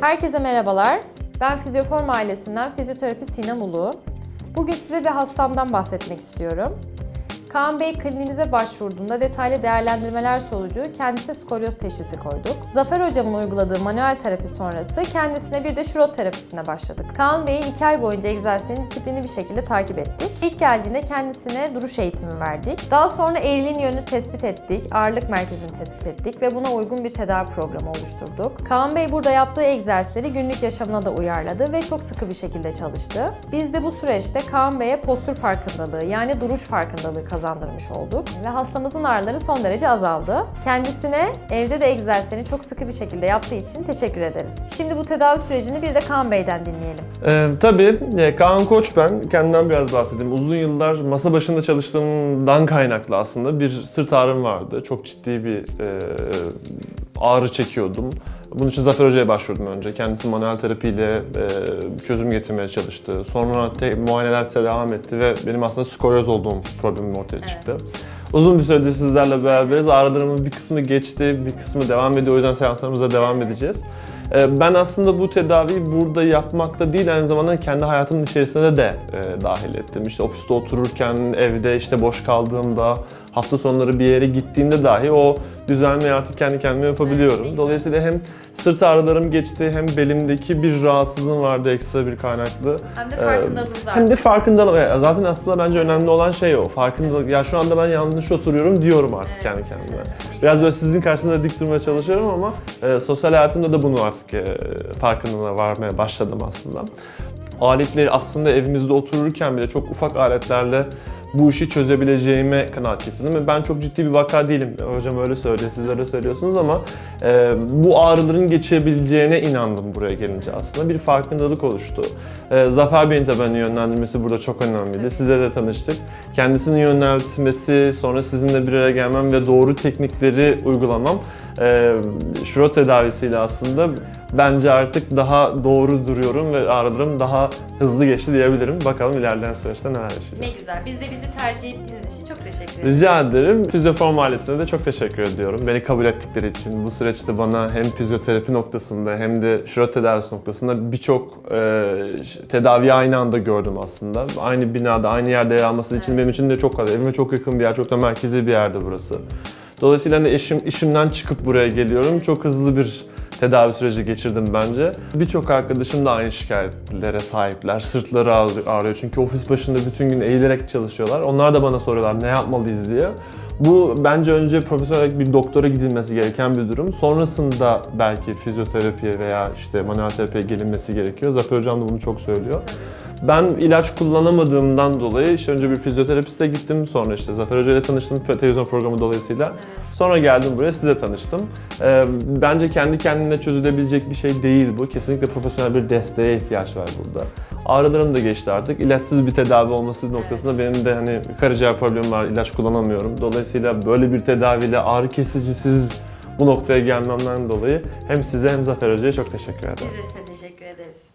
Herkese merhabalar. Ben Fizyoform ailesinden fizyoterapi Sinem Ulu. Bugün size bir hastamdan bahsetmek istiyorum. Kaan Bey kliniğimize başvurduğunda detaylı değerlendirmeler sonucu kendisine skolyoz teşhisi koyduk. Zafer hocamın uyguladığı manuel terapi sonrası kendisine bir de şurot terapisine başladık. Kaan Bey'in 2 ay boyunca egzersizlerini disiplinli bir şekilde takip ettik. İlk geldiğinde kendisine duruş eğitimi verdik. Daha sonra eğrilin yönünü tespit ettik, ağırlık merkezini tespit ettik ve buna uygun bir tedavi programı oluşturduk. Kaan Bey burada yaptığı egzersizleri günlük yaşamına da uyarladı ve çok sıkı bir şekilde çalıştı. Biz de bu süreçte Kaan Bey'e postür farkındalığı yani duruş farkındalığı kazandırmış olduk ve hastamızın ağrıları son derece azaldı. Kendisine evde de egzersizlerini çok sıkı bir şekilde yaptığı için teşekkür ederiz. Şimdi bu tedavi sürecini bir de Kaan Bey'den dinleyelim. Ee, tabii e, Kaan Koç ben. Kendimden biraz bahsedeyim. Uzun yıllar masa başında çalıştığımdan kaynaklı aslında bir sırt ağrım vardı. Çok ciddi bir e, ağrı çekiyordum. Bunun için Zafer Hoca'ya başvurdum önce. Kendisi manuel terapiyle e, çözüm getirmeye çalıştı. Sonra te- muayeneler devam etti ve benim aslında skolyoz olduğum problemim ortaya çıktı. Uzun bir süredir sizlerle beraberiz. Ağrılarımın bir kısmı geçti, bir kısmı devam ediyor. O yüzden seanslarımıza devam edeceğiz. Ee, Ben aslında bu tedaviyi burada yapmakta değil, aynı zamanda kendi hayatımın içerisine de e, dahil ettim. İşte ofiste otururken, evde işte boş kaldığımda, hafta sonları bir yere gittiğimde dahi o düzenli hayatı kendi kendime yapabiliyorum. Dolayısıyla hem sırt ağrılarım geçti, hem belimdeki bir rahatsızlığım vardı ekstra bir kaynaklı. Hem de farkındalığınız Hem de farkındalığım. Zaten aslında bence önemli olan şey o. Farkındalık. Ya şu anda ben yanlış oturuyorum diyorum artık kendi kendime. Biraz böyle sizin karşısında dik durmaya çalışıyorum ama e, sosyal hayatımda da bunu artık e, farkındalığına varmaya başladım aslında. Aletleri aslında evimizde otururken bile çok ufak aletlerle bu işi çözebileceğime kanaat getirdim. Ben çok ciddi bir vaka değilim. Hocam öyle söylüyor, siz öyle söylüyorsunuz ama e, bu ağrıların geçebileceğine inandım buraya gelince aslında. Bir farkındalık oluştu. E, Zafer Bey'in tabii hani yönlendirmesi burada çok önemliydi. Sizle de tanıştık. Kendisinin yöneltmesi, sonra sizinle bir araya gelmem ve doğru teknikleri uygulamam e, şurot tedavisiyle aslında bence artık daha doğru duruyorum ve ağrılarım daha hızlı geçti diyebilirim. Bakalım ilerleyen süreçte neler yaşayacağız. Ne güzel. Biz de bizi tercih ettiğiniz için çok teşekkür ederiz. Rica ederim. Fizyoform ailesine de çok teşekkür ediyorum. Beni kabul ettikleri için. Bu süreçte bana hem fizyoterapi noktasında hem de şurot tedavisi noktasında birçok e, tedaviyi aynı anda gördüm aslında. Aynı binada, aynı yerde yer alması için benim için de çok kolay. Evime çok yakın bir yer, çok da merkezi bir yerde burası. Dolayısıyla hani eşim, işimden çıkıp buraya geliyorum. Çok hızlı bir tedavi süreci geçirdim bence. Birçok arkadaşım da aynı şikayetlere sahipler. Sırtları ağrı- ağrıyor çünkü ofis başında bütün gün eğilerek çalışıyorlar. Onlar da bana soruyorlar ne yapmalıyız diye. Bu bence önce profesyonel bir doktora gidilmesi gereken bir durum. Sonrasında belki fizyoterapiye veya işte manuel terapiye gelinmesi gerekiyor. Zafer Hocam da bunu çok söylüyor. Ben ilaç kullanamadığımdan dolayı işte önce bir fizyoterapiste gittim. Sonra işte Zafer Hoca ile tanıştım televizyon programı dolayısıyla. Sonra geldim buraya size tanıştım. Ee, bence kendi kendine çözülebilecek bir şey değil bu. Kesinlikle profesyonel bir desteğe ihtiyaç var burada. Ağrılarım da geçti artık. İlaçsız bir tedavi olması noktasında benim de hani karaciğer problemim var. ilaç kullanamıyorum. Dolayısıyla böyle bir tedaviyle ağrı kesicisiz bu noktaya gelmemden dolayı hem size hem Zafer Hoca'ya çok teşekkür ederim. Biz de size teşekkür ederiz.